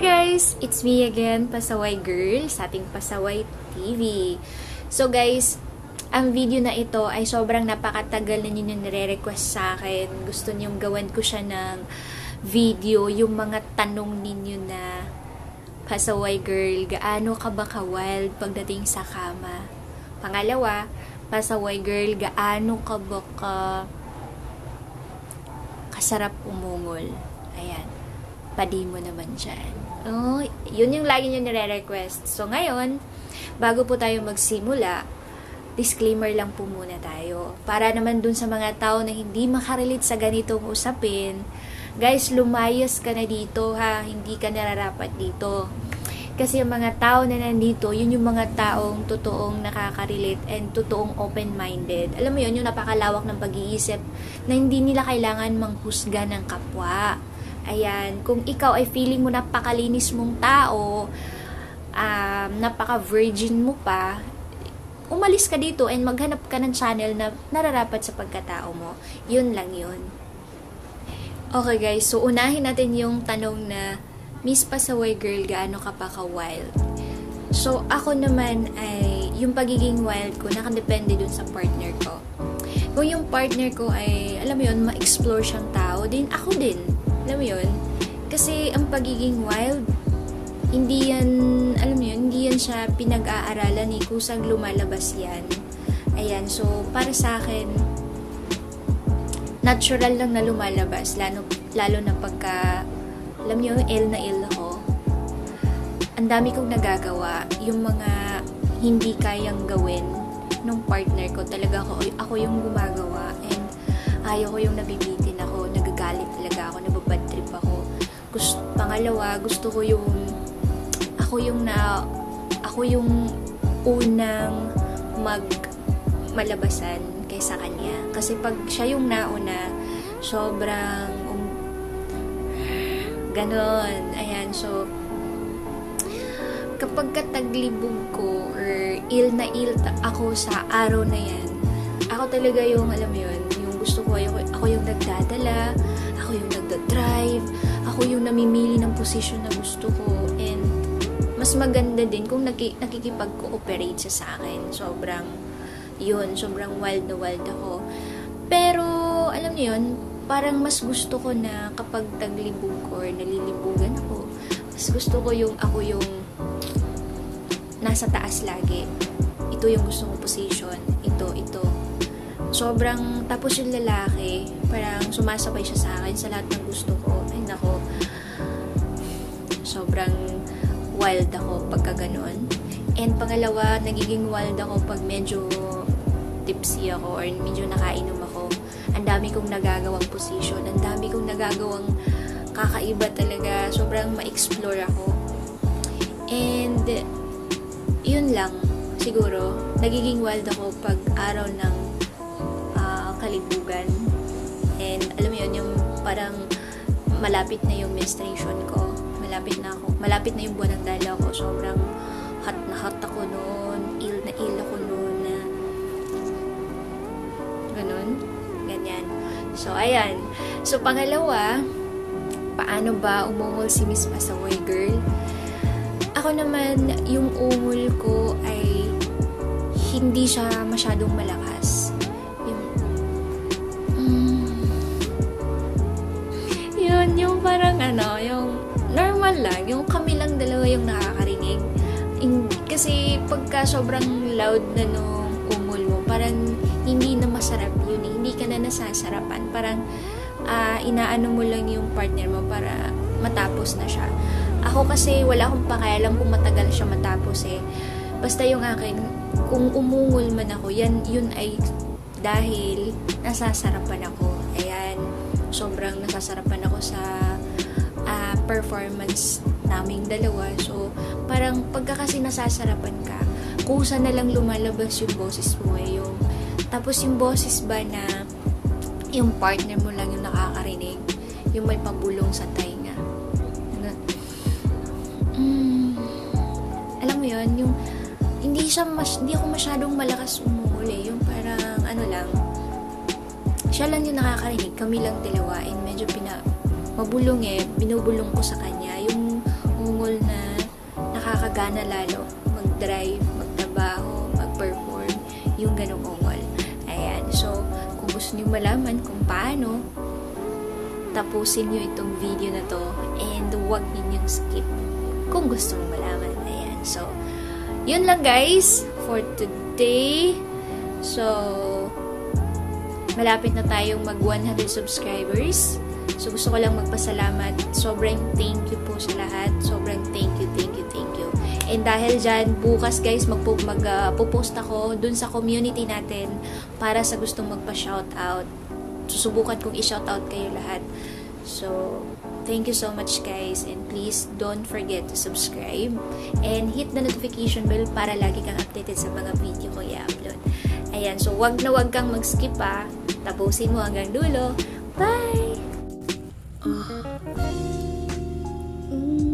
guys! It's me again, Pasaway Girl, sa ating Pasaway TV. So guys, ang video na ito ay sobrang napakatagal na ninyo nire-request sa akin. Gusto niyong gawan ko siya ng video, yung mga tanong ninyo na Pasaway Girl, gaano ka ba ka-wild pagdating sa kama? Pangalawa, Pasaway Girl, gaano ka ba ka kasarap umungol? Ayan padi mo naman dyan. Oh, yun yung lagi nyo nire-request. So, ngayon, bago po tayo magsimula, disclaimer lang po muna tayo. Para naman dun sa mga tao na hindi makarelate sa ganitong usapin, guys, lumayas ka na dito ha, hindi ka nararapat dito. Kasi yung mga tao na nandito, yun yung mga taong totoong nakaka-relate and totoong open-minded. Alam mo yun, yung napakalawak ng pag-iisip na hindi nila kailangan manghusga ng kapwa. Ayan, kung ikaw ay feeling mo napakalinis mong tao, um, napaka-virgin mo pa, umalis ka dito and maghanap ka ng channel na nararapat sa pagkatao mo. Yun lang yun. Okay guys, so unahin natin yung tanong na Miss Pasaway Girl, gaano ka pa ka-wild? So ako naman ay yung pagiging wild ko nakadepende dun sa partner ko. Kung yung partner ko ay, alam mo yun, ma-explore siyang tao, din ako din alam mo yun? Kasi ang pagiging wild, hindi yan, alam mo yun, hindi yan siya pinag-aaralan ni kusang lumalabas yan. Ayan, so para sa akin, natural lang na lumalabas, lalo, lalo na pagka, alam niyo, ill na ill ako. Ang dami kong nagagawa, yung mga hindi kayang gawin nung partner ko, talaga ako, ako yung gumagawa and ayaw ko yung nabibitin ako, nagagalit talaga ako, nababad trip ako. Gusto, pangalawa, gusto ko yung, ako yung na, ako yung unang mag malabasan kaysa kanya. Kasi pag siya yung nauna, sobrang um, ganon. Ayan, so kapag kataglibog ko or ill na ill ako sa araw na yan, ako talaga yung, alam mo yun, yung gusto ko, ako, ako yung nagdadala, ako yung nagda-drive, ako yung namimili ng position na gusto ko, and mas maganda din kung naki, nakikipag-cooperate siya sa akin. Sobrang, yun, sobrang wild na wild ako. Pero, alam niyo yun, parang mas gusto ko na kapag taglibog ko or nalilibugan ako, mas gusto ko yung ako yung nasa taas lagi. Ito yung gusto kong position. Ito, ito. Sobrang, tapos yung lalaki, parang sumasabay siya sa akin sa lahat ng gusto ko. Ay, nako. Sobrang wild ako pagka ganun. And pangalawa, nagiging wild ako pag medyo tipsy ako or medyo nakainom ako. Ang dami kong nagagawang position. Ang dami kong nagagawang kakaiba talaga. Sobrang ma-explore ako. And, yun lang. Siguro, nagiging wild ako pag araw ng uh, kalibugan. Parang malapit na yung menstruation ko. Malapit na ako. Malapit na yung buwan ng dala ko. Sobrang hot na hot ako noon. Ill na ill ako noon na ganun. Ganyan. So, ayan. So, pangalawa, paano ba umungol si Miss Pasaway Girl? Ako naman, yung ungol ko ay hindi siya masyadong malakas. Parang ano, yung normal lang, yung kami lang dalawa yung nakakarinig. In, kasi pagka sobrang loud na nung ungol mo, parang hindi na masarap yun eh. Hindi ka na nasasarapan. Parang uh, inaano mo lang yung partner mo para matapos na siya. Ako kasi wala akong pakialam kung matagal siya matapos eh. Basta yung akin, kung umungol man ako, yan, yun ay dahil nasasarapan ako. Ayan, sobrang nasasarapan ako sa performance naming dalawa. So, parang pagka kasi nasasarapan ka, kusa na lang lumalabas yung boses mo eh. Yung, tapos yung boses ba na yung partner mo lang yung nakakarinig, yung may pabulong sa tainga. Mm, alam mo yon yung hindi siya mas, hindi ako masyadong malakas umungol eh. Yung parang ano lang, siya lang yung nakakarinig, kami lang dalawa and medyo pina, mabulong eh, binubulong ko sa kanya. Yung gana lalo mag-drive, magtrabaho, mag-perform, yung ganong ungol. Ayan. So, kung gusto niyo malaman kung paano, tapusin niyo itong video na to and huwag ninyong skip kung gusto mong malaman. Ayan. So, yun lang guys for today. So, malapit na tayong mag 100 subscribers. So, gusto ko lang magpasalamat. Sobrang thank you po sa lahat. Sobrang thank you, thank you, thank you. And dahil dyan, bukas guys, magpo, mag, uh, ako dun sa community natin para sa gustong magpa-shoutout. Susubukan kong i-shoutout kayo lahat. So, thank you so much guys. And please don't forget to subscribe and hit the notification bell para lagi kang updated sa mga video ko i-upload. Ayan, so wag na wag kang mag-skip pa. Tapusin mo hanggang dulo. Bye! 啊。嗯。